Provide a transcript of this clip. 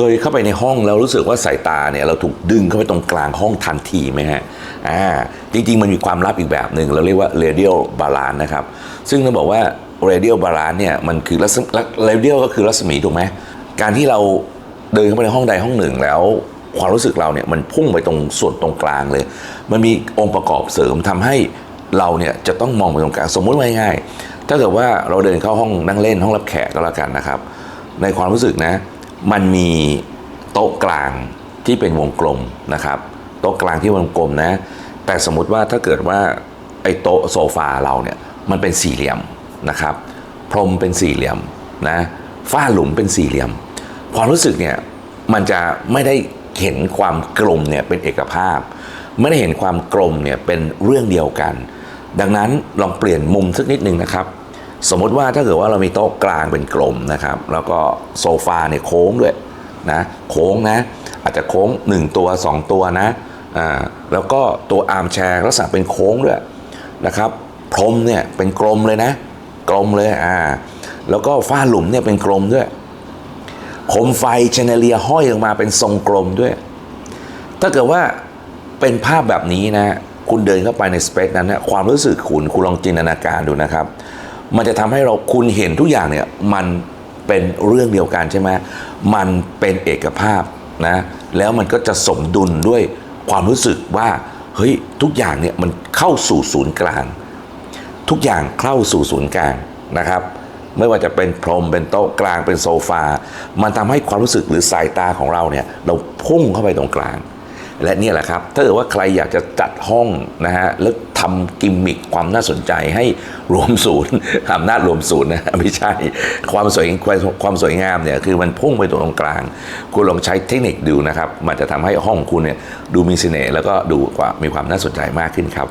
เคยเข้าไปในห้องแล้วรู้สึกว่าสายตาเนี่ยเราถูกดึงเข้าไปตรงกลางห้องทันทีไหมฮะอ่าจริง ๆ มันมีความลับอีกแบบหนึ่งเราเรียกว่า radial balance นะครับ ซึ่งเราบอกว่า radial balance เนี่ยมันคือรัศมี radial ก็คือรัศมีถูกไหมการที่เราเดินเข้าไปในห้องใดห้องหนึ่งแล้วความรู้สึกเราเนี่ยมันพุ่งไปตรงส่วนตรงกลางเลย มันมีองค์ประกอบเสริมทำให้เราเนี่ยจะต้องมองไปตรงกลางสมมุติว่าง่ายๆถ้าเกิดว่าเราเดินเข้าห้องนั่งเล่นห้องรับแขกก็แล้วกันนะครับ ในความรู้สึกนะ มันมีโต๊ะกลางที่เป็นวงกลมนะครับโต๊ะกลางที่วงกลมนะ แต่สมมุติว่าถ้าเกิดว่าไอ้โต๊ะโซฟาเราเนี่ยมันเป็นสี่เหลี่ยมนะครับ พรมเป็นสี่เหลี่ยมนะฝ้าหลุมเป็นสี่เหลี่ยม ความรู้สึกเนี่ยมันจะไม่ได้เห็นความกลมเนี่ยเป็นเอกภาพ ไม่ได้เห็นความกลมเนี่ยเป็นเรื่องเดียวกัน ดังนั้นลองเปลี่ยนมุมสักนิดหนึ่งนะครับ สมมติว่าถ้าเกิดว่าเรามีโต๊ะกลางเป็นกลมนะครับ แล้วก็โซฟาเนี่ยโค้งด้วยนะโค้งนะอาจจะโค้ง 1 ตัว 2 ตัวนะอ่าแล้วก็ตัวอาร์มแชร์ลักษณะเป็นโค้งด้วยนะครับพรมเนี่ยเป็นกลมเลยนะ กลมเลยอ่าแล้วก็ฝ้าหลุมเนี่ยเป็นกลมด้วยโคมไฟเชนเนเลียห้อยออกมาเป็นทรงกลมด้วย ถ้าเกิดว่าเป็นภาพแบบนี้นะ คุณเดินเข้าไปในสเปซนั้นนะความรู้สึกคุณคุณลองจินตนาการดูนะครับ มันจะทำให้เราคุณเห็นทุกอย่างเนี่ยมันเป็นเรื่องเดียวกันใช่ไหมมันเป็นเอกภาพนะแล้วมันก็จะสมดุลด้วยความรู้สึกว่าเฮ้ยทุกอย่างเนี่ยมันเข้าสู่ศูนย์กลาง ทุกอย่างเข้าสู่ศูนย์กลางนะครับ ไม่ว่าจะเป็นพรมเป็นโต๊ะกลางเป็นโซฟา มันทำให้ความรู้สึกหรือสายตาของเราเนี่ยเราพุ่งเข้าไปตรงกลาง และนี่แหละครับ ถ้าเกิดว่าใครอยากจะจัดห้องนะฮะแล้วทำกิมมิคความน่าสนใจให้รวมศูนย์อำนาจรวมศูนย์นะไม่ใช่ ความสวยความสวยงามเนี่ยคือมันพุ่งไปตรงกลาง คุณลองใช้เทคนิคดูนะครับ มันจะทำให้ห้องของคุณเนี่ยดูมีเสน่ห์แล้วก็ดูกว่ามีความน่าสนใจมากขึ้นครับ